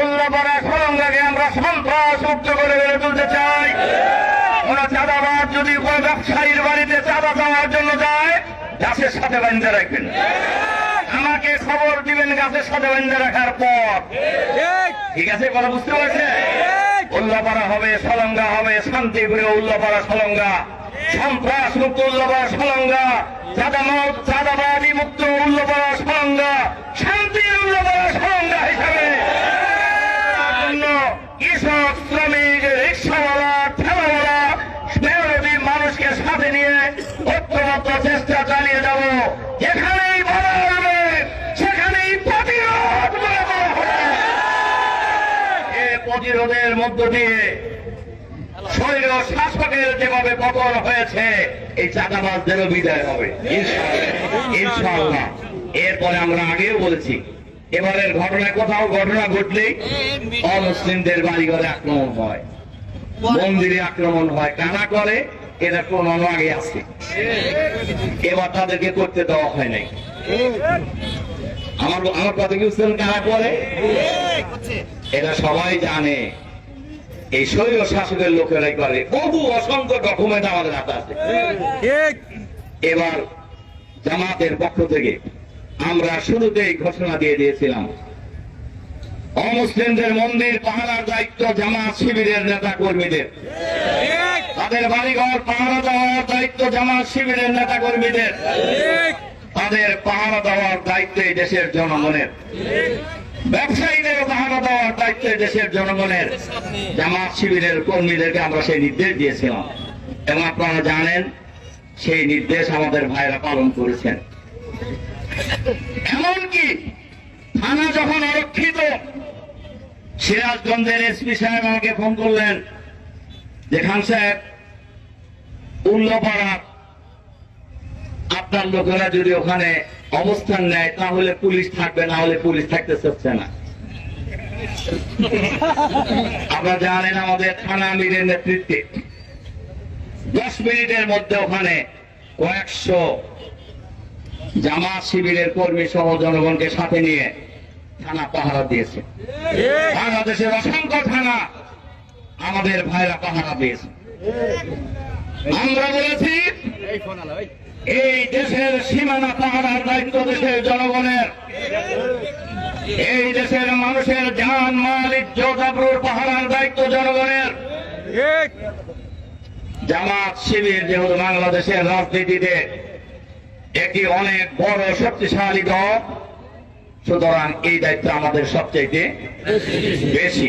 উল্লাপাড়া সরঙ্গাকে আমরা সন্ত্রাস মুক্ত করে গড়ে তুলতে চাই। ওরা চাঁদাবাদ যদি কোনো ব্যবসায়ীর বাড়িতে চাঁদা দেওয়ার জন্য যায় গাছের সাথে বান্ধে রাখবেন। আমাকে খবর দিবেন গাছের সাথে বান্ধে রাখার পর। ঠিক আছে কথা বুঝতে পারছে উল্লাপাড়া হবে সলঙ্গা হবে শান্তিপুরে উল্লাপাড়া সলঙ্গা। সন্ত্রাস মুক্ত উল্লাপাড়া সলঙ্গা চাঁদাবাদ চাঁদাবাদী মুক্ত উল্লাপাড়া সলঙ্গা শান্তির উল্লাপাড়া সলঙ্গা হিসাবে কৃষক, শ্রমিক, রিক্সাওয়ালা, ঠেলাওয়ালা মেহনতি মানুষকে সাথে নিয়ে ঐক্যবদ্ধ চেষ্টা চালিয়ে যাব। যেখানেই বলা হবে, সেখানেই প্রতিরোধ এ প্রতিরোধের মধ্য দিয়ে শরীর শাসকের যেভাবে পতন হয়েছে এই চাঁদাবাজদেরও বিদায় হবে। ইনশাআল্লাহ। এরপরে আমরা আগেও বলেছি এবারের ঘটনায় কোথাও ঘটনা অমুসলিমদের বাড়িঘরে আক্রমণ হয়। মন্দিরে আক্রমণ হয়। কানা করে? এরা প্রমাণ আগে আছে। এবার তাদেরকে করতে দেওয়া হয় নাই। আমার আমার কথা কি কারা করে? এরা সবাই জানে। এই শৈল শাসকের লোকেরাই করে বহু অসংখ্য ডকুমেন্ট আমাদের হাতে আছে। এবার জামাতের পক্ষ থেকে আমরা শুরুতেই ঘোষণা দিয়ে দিয়েছিলাম অমুসলিমদের মন্দির পাহারার দায়িত্ব জামাত শিবিরের নেতা কর্মীদের তাদের বাড়িঘর পাহারা দেওয়ার দায়িত্ব জামাত শিবিরের নেতা কর্মীদের তাদের পাহারা দেওয়ার দায়িত্ব এই দেশের জনগণের। ব্যবসায়ীদের পাহারা দেওয়ার দায়িত্ব দেশের জনগণের, জামাত শিবিরের কর্মীদেরকে আমরা সেই নির্দেশ দিয়েছিলাম। এবং আপনারা জানেন, সেই নির্দেশ আমাদের ভাইরা পালন করেছেন। এমনকি থানা যখন অরক্ষিত, সিরাজগঞ্জের এসপি সাহেব আমাকে ফোন করলেন যে, খান সাহেব, উল্লপাড়া আপনার লোকেরা যদি ওখানে অবস্থান নেয়, তাহলে পুলিশ থাকবে, না হলে পুলিশ থাকতে চাচ্ছে না। আপনারা জানেন আমাদের থানা আমিরের নেতৃত্বে দশ মিনিটের মধ্যে ওখানে কয়েকশো জামাত শিবিরের কর্মী সহ জনগণকে সাথে নিয়ে থানা পাহারা দিয়েছে। বাংলাদেশের অসংখ্য থানা আমাদের ভাইরা পাহারা দিয়েছে। আমরা বলেছি এই দেশের সীমানা পাহারার দায়িত্ব দেশের জনগণের। এই দেশের মানুষের জান মাল, ইজ্জত, আবরুর পাহারার দায়িত্ব জনগণের। জামাত শিবির যেহেতু বাংলাদেশের রাজনীতিতে এটি অনেক বড় শক্তিশালী দল, সুতরাং এই দায়িত্ব আমাদের সবচেয়ে বেশি।